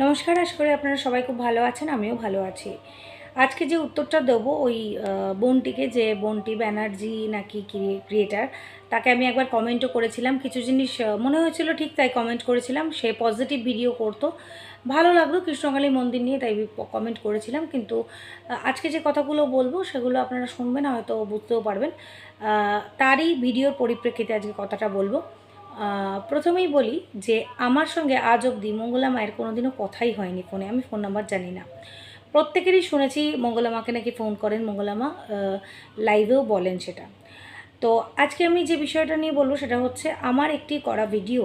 নমস্কার, আশা করি আপনারা সবাই খুব ভালো আছেন, আমিও ভালো আছি। আজকে যে উত্তরটা দেবো, ওই বোনটিকে, যে বোনটি ব্যানার্জি নাকি ক্রিয়েটার, তাকে আমি একবার কমেন্টও করেছিলাম। কিছু জিনিস মনে হয়েছিল ঠিক তাই কমেন্ট করেছিলাম। সে পজিটিভ ভিডিও করতো। ভালো লাগল, কৃষ্ণকালী মন্দির নিয়ে তাই কমেন্ট করেছিলাম। কিন্তু আজকে যে কথাগুলো বলব, সেগুলো আপনারা শুনবেন, হয়তো বুঝতেও পারবেন। তারই ভিডিওর পরিপ্রেক্ষিতে আজকে কথাটা বলব। প্রথমেই বলি যে আমার সঙ্গে আজ অবধি মঙ্গলা মায়ের কোনোদিনও কথাই হয়নি ফোনে, আমি ফোন নাম্বার জানি না। প্রত্যেকেরই শুনেছি মঙ্গলা মাকে নাকি ফোন করেন, মঙ্গলা মা লাইভেও বলেন সেটা। তো আজকে আমি যে বিষয়টা নিয়ে বলব সেটা হচ্ছে আমার একটি করা ভিডিও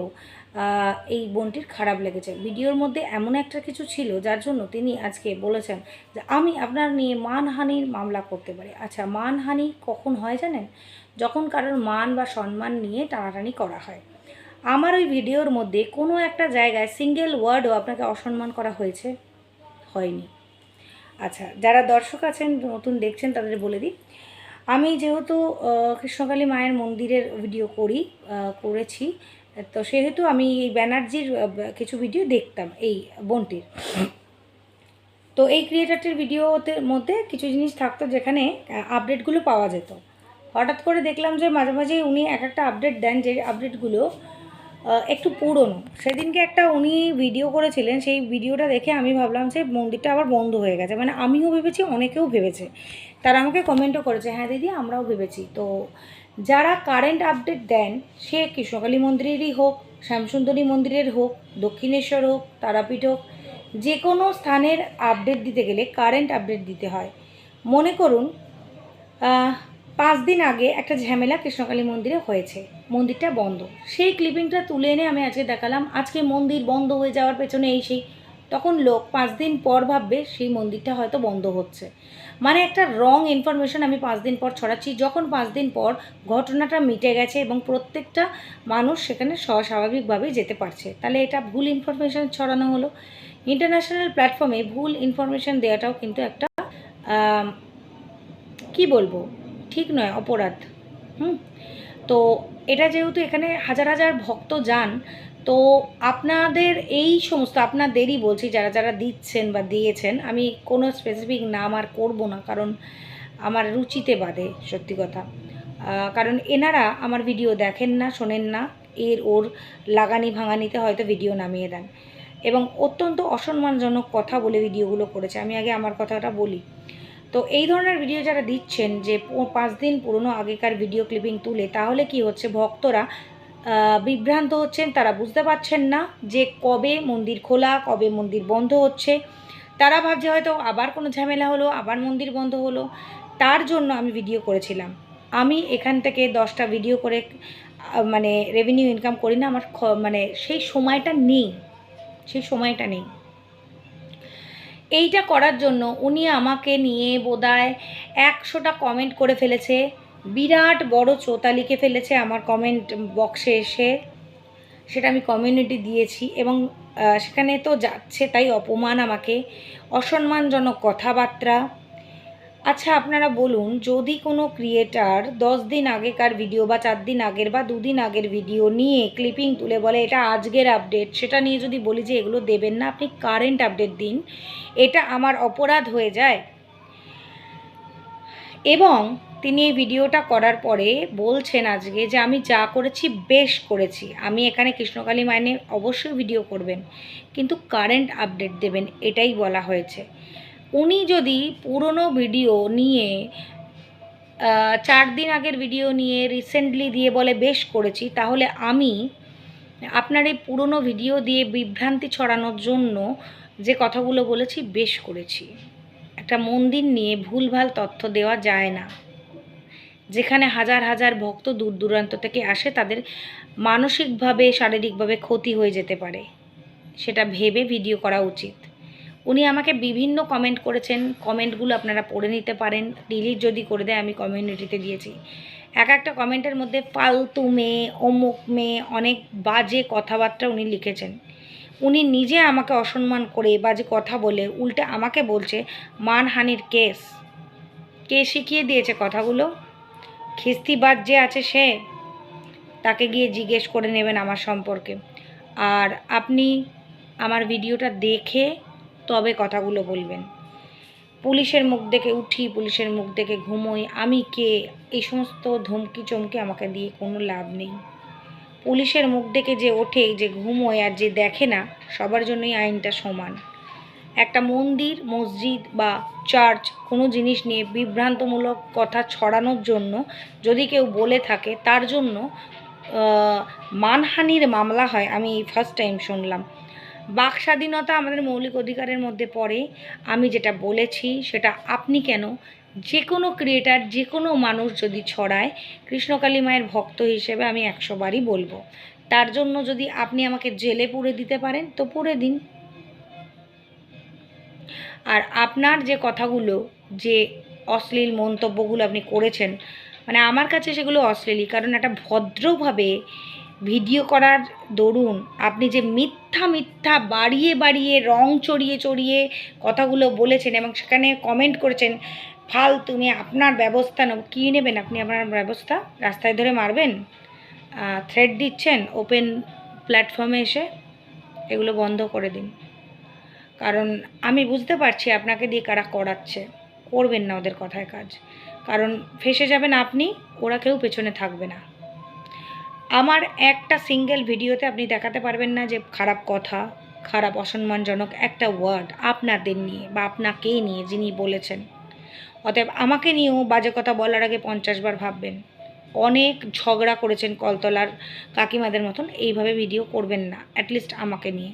এই বোনটির খারাপ লেগেছে। ভিডিওর মধ্যে এমন একটা কিছু ছিল যার জন্য তিনি আজকে বলেছেন যে আমি আপনার নিয়ে মানহানির মামলা করতে পারি। আচ্ছা মানহানি কখন হয় জানেন? যখন কারোর মান বা সম্মান নিয়ে টানাটানি করা হয়। আমার ওই ভিডিওর মধ্যে কোনো একটা জায়গায় সিঙ্গেল ওয়ার্ডও আপনাকে অসম্মান করা হয়েছে? হয়নি। আচ্ছা যারা দর্শক আছেন, নতুন দেখছেন, তাদের বলে দিই। আমি যেহেতু কৃষ্ণকালী মায়ের মন্দিরের ভিডিও করি করেছি, তো সেহেতু আমি এই ব্যানার্জির কিছু ভিডিও দেখতাম, এই বোনটির। তো এই ক্রিয়েটারটির ভিডিওতে মধ্যে কিছু জিনিস থাকতো যেখানে আপডেটগুলো পাওয়া যেত। হঠাৎ করে দেখলাম যে মাঝে মাঝে উনি এক একটা আপডেট দেন, যে আপডেটগুলো একটু পুরনো। সেদিনকে একটা উনি ভিডিও করেছিলেন, সেই ভিডিওটা দেখে আমি ভাবলাম যে মন্দিরটা আবার বন্ধ হয়ে গেছে। মানে আমিও ভেবেছি, অনেকেও ভেবেছে। তারা আমাকে কমেন্টও করেছে হ্যাঁ দিদি, আমরাও ভেবেছি। তো যারা কারেন্ট আপডেট দেন, সে কৃষ্ণকালী মন্দিরেরই হোক, শ্যামসুন্দরী মন্দিরের হোক, দক্ষিণেশ্বর হোক, তারাপীঠ হোক, যে কোনো স্থানের আপডেট দিতে গেলে কারেন্ট আপডেট দিতে হয়। মনে করুন পাঁচ দিন আগে একটা ঝামেলা কৃষ্ণকালী মন্দিরে হয়েছে। মন্দিরটা বন্ধ। সেই ক্লিপিংটা তুলে এনে আমি আজকে দেখালাম। আজকে মন্দির বন্ধ হয়ে যাওয়ার পেছনে এই সেই। তখন লোক পাঁচ দিন পর ভাববে সেই মন্দিরটা হয়তো বন্ধ হচ্ছে। মানে একটা রং ইনফরমেশন আমি পাঁচ দিন পর ছড়াচ্ছি। যখন পাঁচ দিন পর ঘটনাটা মিটে গেছে এবং প্রত্যেকটা মানুষ সেখানে স্বাভাবিকভাবেই যেতে পারছে। তাহলে এটা ভুল ইনফরমেশন ছড়ানো হলো। ইন্টারন্যাশনাল প্ল্যাটফর্মে ভুল ইনফরমেশন দেওয়াটাও কিন্তু একটা কি বলব? ঠিক নয়, অপরাধ। হুম? তো এটা যেহেতু এখানে হাজার হাজার ভক্ত যান, তো আপনাদের এই সমস্ত, আপনাদেরই বলছি যারা যারা দিচ্ছেন বা দিয়েছেন, আমি কোনো স্পেসিফিক নাম আর করব না, কারণ আমার রুচিতে বাদে সত্যি কথা। কারণ এনারা আমার ভিডিও দেখেন না, শোনেন না, এর ওর লাগানি ভাঙানিতে হয়তো ভিডিও নামিয়ে দেন। এবং অত্যন্ত অসম্মানজনক কথা বলে ভিডিওগুলো করেছে। আমি আগে আমার কথাটা বলি। তো এই ধরনের ভিডিও যারা দিচ্ছেন যে পাঁচ দিন পুরনো আগেকার ভিডিও ক্লিপিং তুলে, তাহলে কি হচ্ছে? ভক্তরা বিভ্রান্ত হচ্ছেন, তারা বুঝতে পারছেন না যে কবে মন্দির খোলা, কবে মন্দির বন্ধ হচ্ছে। তারা ভাবছে হয়তো আবার কোনো ঝামেলা হলো, আবার মন্দির বন্ধ হলো। তার জন্য আমি ভিডিও করেছিলাম। আমি এখান থেকে দশটা ভিডিও করে মানে রেভিনিউ ইনকাম করি না, আমার মানে সেই সময়টা নেই। সেই সময়টা নেই। এইটা করার জন্য উনি আমাকে নিয়ে বোধহয় একশোটা কমেন্ট করে ফেলেছে। বিরাট বড় চোতা লিখে ফেলেছে আমার কমেন্ট বক্সে এসে। সেটা আমি কমিউনিটি দিয়েছি এবং সেখানে তো যাচ্ছে তাই অপমান আমাকে। অসম্মানজনক কথাবার্তা। আচ্ছা আপনারা বলুন, যদি কোনো ক্রিয়েটার দশ দিন আগেকার ভিডিও বা চার দিন আগের বা দুদিন আগের ভিডিও নিয়ে ক্লিপিং তুলে বলে, এটা আজকের আপডেট সেটা নিয়ে যদি বলি যে, এগুলো দেবেন না, আপনি কারেন্ট আপডেট দিন, এটা আমার অপরাধ হয়ে যায়। এবং তিনি এই ভিডিওটা করার পরে বলছেন আজকে যে, আমি যা করেছি, বেশ করেছি। আমি এখানে কৃষ্ণকালী মাইনের অবশ্যই ভিডিও করবেন, কিন্তু কারেন্ট আপডেট দেবেন। এটাই বলা হয়েছে। উনি যদি পুরনো ভিডিও নিয়ে চার দিন আগের ভিডিও নিয়ে রিসেন্টলি দিয়ে বলে, বেশ করেছি, তাহলে আমি আপনার এই পুরনো ভিডিও দিয়ে বিভ্রান্তি ছড়ানোর জন্য যে কথাগুলো বলেছি, বেশ করেছি। একটা মন্দির নিয়ে ভুলভাল তথ্য দেওয়া যায় না। যেখানে হাজার হাজার ভক্ত দূর দূরান্ত থেকে আসে, তাদের মানসিকভাবে, শারীরিকভাবে ক্ষতি হয়ে যেতে পারে। সেটা ভেবে ভিডিও করা উচিত। উনি আমাকে বিভিন্ন কমেন্ট করেছেন। কমেন্টগুলো আপনারা পড়ে নিতে পারেন। ডিলিট যদি করে দেয়, আমি কমিউনিটিতে দিয়েছি। এক একটা কমেন্টের মধ্যে ফালতু মেয়ে, অমুক মেয়ে, অনেক বাজে কথাবার্তা উনি লিখেছেন। উনি নিজে আমাকে অসম্মান করে বাজে কথা বলে উল্টে আমাকে বলছে, মানহানির কেস। কে শিখিয়ে দিয়েছে কথাগুলো? খিস্তিবাজ যে আছে সে। তাকে গিয়ে জিজ্ঞেস করে নেবেন আমার সম্পর্কে। আর আপনি আমার ভিডিওটা দেখে তবে কথাগুলো বলবেন। পুলিশের মুখ দেখে উঠি, পুলিশের মুখ দেখে ঘুমোই। আমি কে? এই সমস্ত ধমকি চমকি আমাকে দিয়ে কোনো লাভ নেই। পুলিশের মুখ দেখে যে ওঠে, যে ঘুমোয় আর যে দেখে না, সবার জন্যই আইনটা সমান। একটা মন্দির, মসজিদ বা চার্চ কোনো জিনিস নিয়ে বিভ্রান্তমূলক কথা ছড়ানোর জন্য যদি কেউ বলে থাকে, তার জন্য মানহানির মামলা হয়। আমি ফার্স্ট টাইম শুনলাম। বাক স্বাধীনতা আমাদের মৌলিক অধিকারের মধ্যে পড়ে। আমি যেটা বলেছি, সেটা আপনি কেন? যে কোনো ক্রিয়েটার যে কোনো মানুষ যদি ছড়ায় কৃষ্ণকালী মায়ের ভক্ত হিসেবে আমি একশো বারই বলব। তার জন্য যদি আপনি আমাকে জেলে পুরে দিতে পারেন, তো পুরে দিন। আর আপনার যে কথাগুলো, যে অশ্লীল মন্তব্যগুলো আপনি করেছেন মানে আমার কাছে সেগুলো অশ্লীলই, কারণ একটা ভদ্রভাবে ভিডিও করার দরুন আপনি যে মিথ্যা মিথ্যা বাড়িয়ে বাড়িয়ে, রং চড়িয়ে চড়িয়ে কথাগুলো বলেছেন এবং সেখানে কমেন্ট করেছেন, ফাল, তুমি আপনার ব্যবস্থা নেব কী নেবেন আপনি? আপনার ব্যবস্থা? রাস্তায় ধরে মারবেন? থ্রেড দিচ্ছেন? ওপেন প্ল্যাটফর্মে এসে এগুলো বন্ধ করে দিন। কারণ আমি বুঝতে পারছি আপনাকে দিয়ে কারা করাচ্ছে। করবেন না ওদের কথায় কাজ। কারণ ফেসে যাবেন আপনি, ওরা কেউ পেছনে থাকবে না। আমার একটা সিঙ্গেল ভিডিওতে আপনি দেখাতে পারবেন না যে খারাপ কথা, খারাপ, অসম্মানজনক একটা ওয়ার্ড আপনাদের নিয়ে বা আপনাকে নিয়ে যিনি বলেছেন। অতএব আমাকে নিয়েও বাজে কথা বলার আগে পঞ্চাশ বার ভাববেন। অনেক ঝগড়া করেছেন কলতলার কাকিমাদের মতন, এইভাবে ভিডিও করবেন না অ্যাটলিস্ট আমাকে নিয়ে।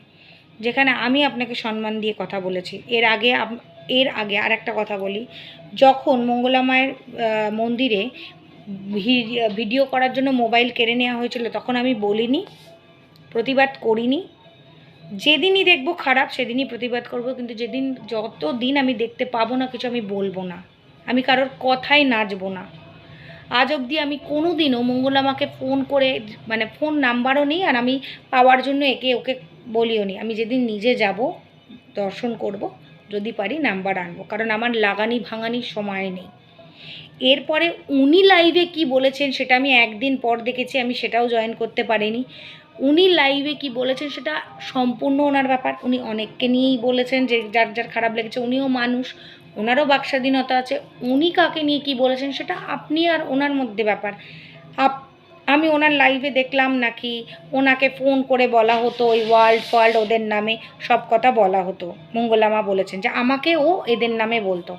যেখানে আমি আপনাকে সম্মান দিয়ে কথা বলেছি। এর আগে এর আগে আর একটা কথা বলি। যখন মঙ্গলা মায়ের মন্দিরে ভিডিও করার জন্য মোবাইল কেড়ে নেওয়া হয়েছিল, তখন আমি বলিনি, প্রতিবাদ করিনি। যেদিনই দেখব খারাপ, সেদিনই প্রতিবাদ করব, কিন্তু যেদিন যত দিন আমি দেখতে পাবো না, কিছু আমি বলব না। আমি কারোর কথাই নাচবো না। আজ অবধি আমি কোনো দিনও মঙ্গলামাকে ফোন করে মানে ফোন নাম্বারও নেই, আর আমি পাওয়ার জন্য একে ওকে বলিও নি। আমি যেদিন নিজে যাব, দর্শন করব, যদি পারি নাম্বার আনব, কারণ আমার লাগানি ভাঙানির সময় নেই। এরপরে উনি লাইভে কি বলেছেন সেটা আমি একদিন পর দেখেছি, আমি সেটাও জয়েন করতে পারিনি। উনি লাইভে কি বলেছেন সেটা সম্পূর্ণ ওনার ব্যাপার। উনি অনেককে নিয়েই বলেছেন যে যার যার খারাপ লেগেছে, উনিও মানুষ, ওনারও বাকস্বাধীনতা আছে। উনি কাকে নিয়ে কি বলেছেন সেটা আপনি আর ওনার মধ্যে ব্যাপার। আপ, আমি ওনার লাইভে দেখলাম নাকি ওনাকে ফোন করে বলা হতো, ওই ওয়ার্ল্ড ফার্ল্ড ওদের নামে সব কথা বলা হতো। মঙ্গলামা বলেছেন যে আমাকে ও এদের নামে বলতো।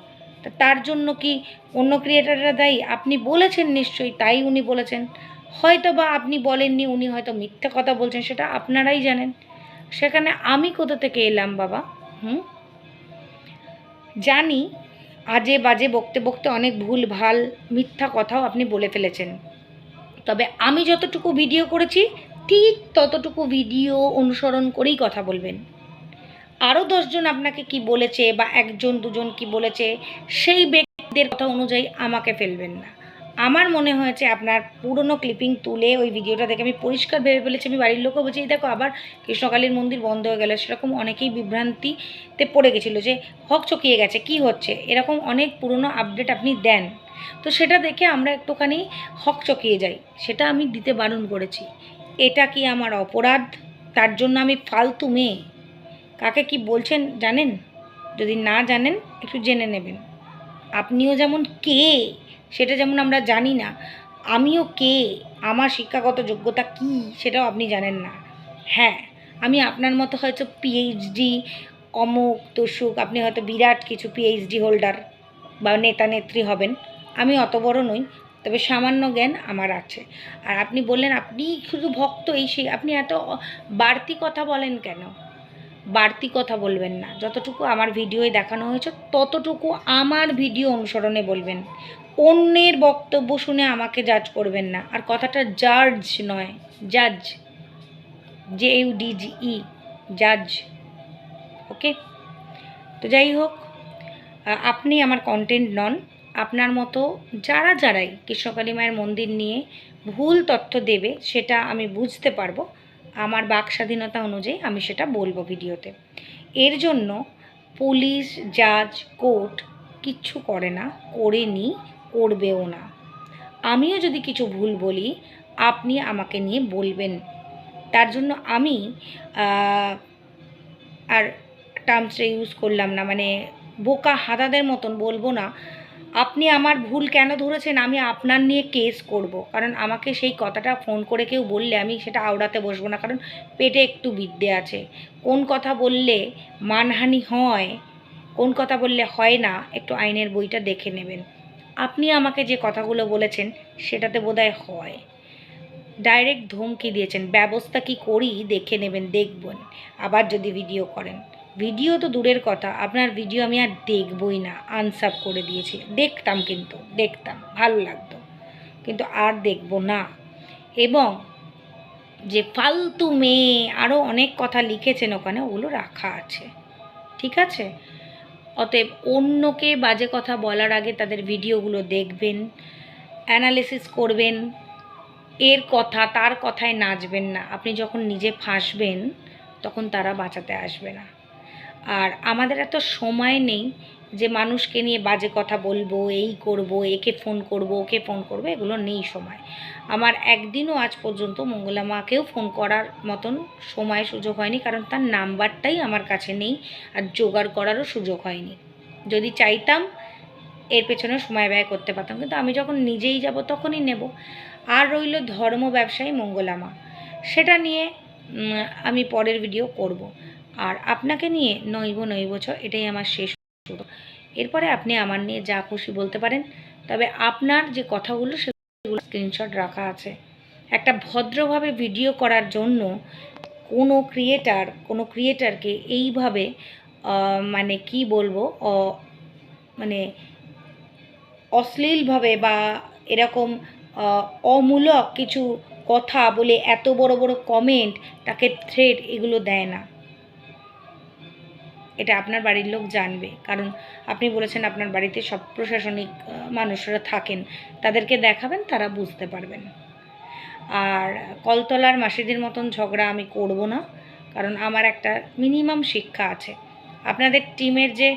তার জন্য কি অন্য ক্রিয়েটাররা দায়ী? আপনি বলেছেন নিশ্চয়ই, তাই উনি বলেছেন। হয়তো বা আপনি বলেননি, উনি হয়তো মিথ্যা কথা বলছেন, সেটা আপনারাই জানেন। সেখানে আমি কোথা থেকে এলাম বাবা? হুম? জানি, আজে বাজে বকতে বকতে অনেক ভুল, ভালো, মিথ্যা কথাও আপনি বলে ফেলেছেন। তবে আমি যতটুকু ভিডিও করেছি, ঠিক ততটুকু ভিডিও অনুসরণ করেই কথা বলবেন। আরও দশজন আপনাকে কি বলেছে বা একজন, দুজন কি বলেছে, সেই ব্যক্তিদের কথা অনুযায়ী আমাকে ফেলবেন না। আমার মনে হয়েছে আপনার পুরনো ক্লিপিং তুলে ওই ভিডিওটা দেখে আমি পরিষ্কার ভেবে ফেলেছি, আমি বাড়ির লোকও বলছি দেখো আবার কৃষ্ণকালীর মন্দির বন্ধ হয়ে গেল। সেরকম অনেকেই বিভ্রান্তিতে পড়ে গেছিল যে, হক চকিয়ে গেছে, কি হচ্ছে? এরকম অনেক পুরনো আপডেট আপনি দেন। তো সেটা দেখে আমরা একটুখানি হক চকিয়ে যাই, সেটা আমি দিতে বারণ করেছি। এটা কি আমার অপরাধ? তার জন্য আমি ফালতু মেয়ে। কাকে কি বলছেন জানেন? যদি না জানেন, একটু জেনে নেবেন। আপনিও যেমন কে, সেটা যেমন আমরা জানি না, আমিও কে, আমার শিক্ষাগত যোগ্যতা কি, সেটাও আপনি জানেন না। হ্যাঁ আমি আপনার মতো হয়তো পিএইচডি অমুক তসুক আপনি হয়তো বিরাট কিছু পিএইচডি হোল্ডার বা নেতা, নেত্রী হবেন। আমি অত বড় নই, তবে সামান্য জ্ঞান আমার আছে। আর আপনি বললেন, আপনি শুধু ভক্ত, এই সেই, আপনি এত বাড়তি কথা বলেন কেন? বাড়তি কথা বলবেন না। যতটুকু আমার ভিডিওয়ে দেখানো হয়েছে, ততটুকু আমার ভিডিও অনুসরণে বলবেন। অন্যের বক্তব্য শুনে আমাকে জাজ করবেন না। আর কথাটা জাজ নয় জাজ জে ইউ ই জাজ ওকে তো যাই হোক আপনি আমার কন্টেন্ট নন। আপনার মতো যারা যারাই কৃষ্ণকালী মায়ের মন্দির নিয়ে ভুল তথ্য দেবে, সেটা আমি বুঝতে পারব। আমার বাক স্বাধীনতা অনুযায়ী আমি সেটা বলব ভিডিওতে। এর জন্য পুলিশ, জাজ, কোর্ট কিচ্ছু করে না করেনি করবেও না। আমিও যদি কিছু ভুল বলি, আপনি আমাকে নিয়ে বলবেন। তার জন্য আমি আর টার্মসটা ইউজ করলাম না মানে বোকা হাদাদের মতন বলব না আপনি আমার ভুল কেন ধরেছেন? আমি আপনার নিয়ে কেস করব। কারণ আমাকে সেই কথাটা ফোন করে কেউ বললে আমি সেটা আওড়াতে বসবো না। কারণ পেটে একটু বিদ্যে আছে। কোন কথা বললে মানহানি হয়, কোন কথা বললে হয় না, একটু আইনের বইটা দেখে নেবেন। আপনি আমাকে যে কথাগুলো বলেছেন, সেটাতে বোধহয় হয়। ডাইরেক্ট ধমকি দিয়েছেন। ব্যবস্থা কি করি দেখে নেবেন, দেখবেন। আবার যদি ভিডিও করেন। ভিডিও তো দূরের কথা। আপনার ভিডিও আমি আর দেখবই না। আনসাব করে দিয়েছি। দেখতাম কিন্তু, দেখতাম, ভালো লাগতো। কিন্তু আর দেখব না। এবং যে ফালতু মেয়ে আরও অনেক কথা লিখেছেন ওখানে, ওগুলো রাখা আছে। ঠিক আছে? অতএব অন্যকে বাজে কথা বলার আগে তাদের ভিডিওগুলো দেখবেন অ্যানালিসিস করবেন। এর কথা, তার কথায় নাচবেন না। আপনি যখন নিজে ফাঁসবেন, তখন তারা বাঁচাতে আসবে না। আর আমাদের এত সময় নেই যে মানুষকে নিয়ে বাজে কথা বলব, এই করব, একে ফোন করব, ওকে ফোন করব, এগুলো নেই সময়। আমার একদিনও আজ পর্যন্ত মঙ্গলা মাকেও ফোন করার মতন সময় সুযোগ হয়নি, কারণ তার নাম্বারটাই আমার কাছে নেই আর জোগাড় করারও সুযোগ হয়নি। যদি চাইতাম এর পেছনে সময় ব্যয় করতে পারতাম, কিন্তু আমি যখন নিজেই যাব তখনই নেব। আর রইল ধর্ম ব্যবসায়ী মঙ্গলামা সেটা নিয়ে আমি পরের ভিডিও করব। আর আপনাকে নিয়ে নইব নইব ছ, এটাই আমার শেষ। এরপরে আপনি আমার নিয়ে যা খুশি বলতে পারেন, তবে আপনার যে কথাগুলো সেগুলো স্ক্রিনশট রাখা আছে একটা ভদ্রভাবে ভিডিও করার জন্য কোনো ক্রিয়েটার কোনো ক্রিয়েটারকে এইভাবে মানে কি বলব মানে অশ্লীলভাবে বা এরকম অমূলক কিছু কথা বলে এত বড় বড় কমেন্ট তাকে থ্রেড এগুলো দেয় না এটা আপনার বাড়ির লোক জানবে। কারণ আপনি বলেছেন আপনার বাড়িতে সব প্রশাসনিক মানুষরা থাকেন। তাদেরকে দেখাবেন, তারা বুঝতে পারবেন। আর কলতলার মাসিদের মতন ঝগড়া আমি করব না, কারণ আমার একটা মিনিমাম শিক্ষা আছে। আপনাদের টিমের যে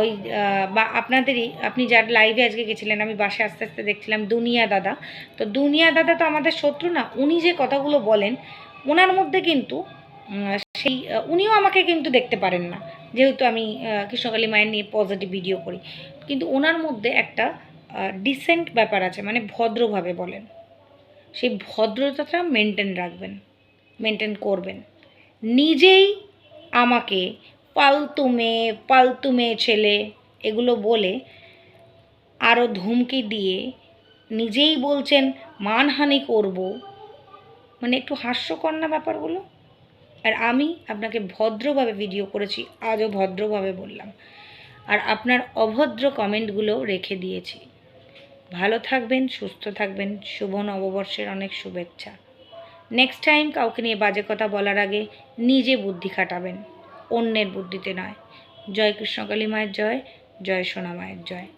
ওই বা আপনাদেরই, আপনি যার লাইভে আজকে গেছিলেন, আমি বাসে আস্তে আস্তে দেখছিলাম দুনিয়া দাদা। তো দুনিয়া দাদা তো আমাদের শত্রু না, উনি যে কথাগুলো বলেন, ওনার মধ্যে কিন্তু সেই উনিও আমাকে কিন্তু দেখতে পারেন না। যেহেতু আমি কৃষ্ণকালী মায়ের নিয়ে পজিটিভ ভিডিও করি। কিন্তু ওনার মধ্যে একটা ডিসেন্ট ব্যাপার আছে মানে ভদ্রভাবে বলেন। সেই ভদ্রতাটা মেনটেন রাখবেন মেনটেন করবেন। নিজেই আমাকে পালতু মেয়ে পালতু মেয়ে ছেলে এগুলো বলে আরও ধমকি দিয়ে নিজেই বলছেন, মানহানি করব। মানে একটু হাস্যকর না ব্যাপারগুলো? আর আমি আপনাকে ভদ্রভাবে ভিডিও করেছি, আজও ভদ্রভাবে বললাম। আর আপনার অভদ্র কমেন্টগুলো রেখে দিয়েছি। ভালো থাকবেন, সুস্থ থাকবেন, শুভ নববর্ষের অনেক শুভেচ্ছা। নেক্সট টাইম কাউকে নিয়ে বাজে কথা বলার আগে নিজে বুদ্ধি খাটাবেন, অন্যের বুদ্ধিতে নয়। জয় কৃষ্ণকালী মায়ের জয় জয় সোনা মায়ের জয়।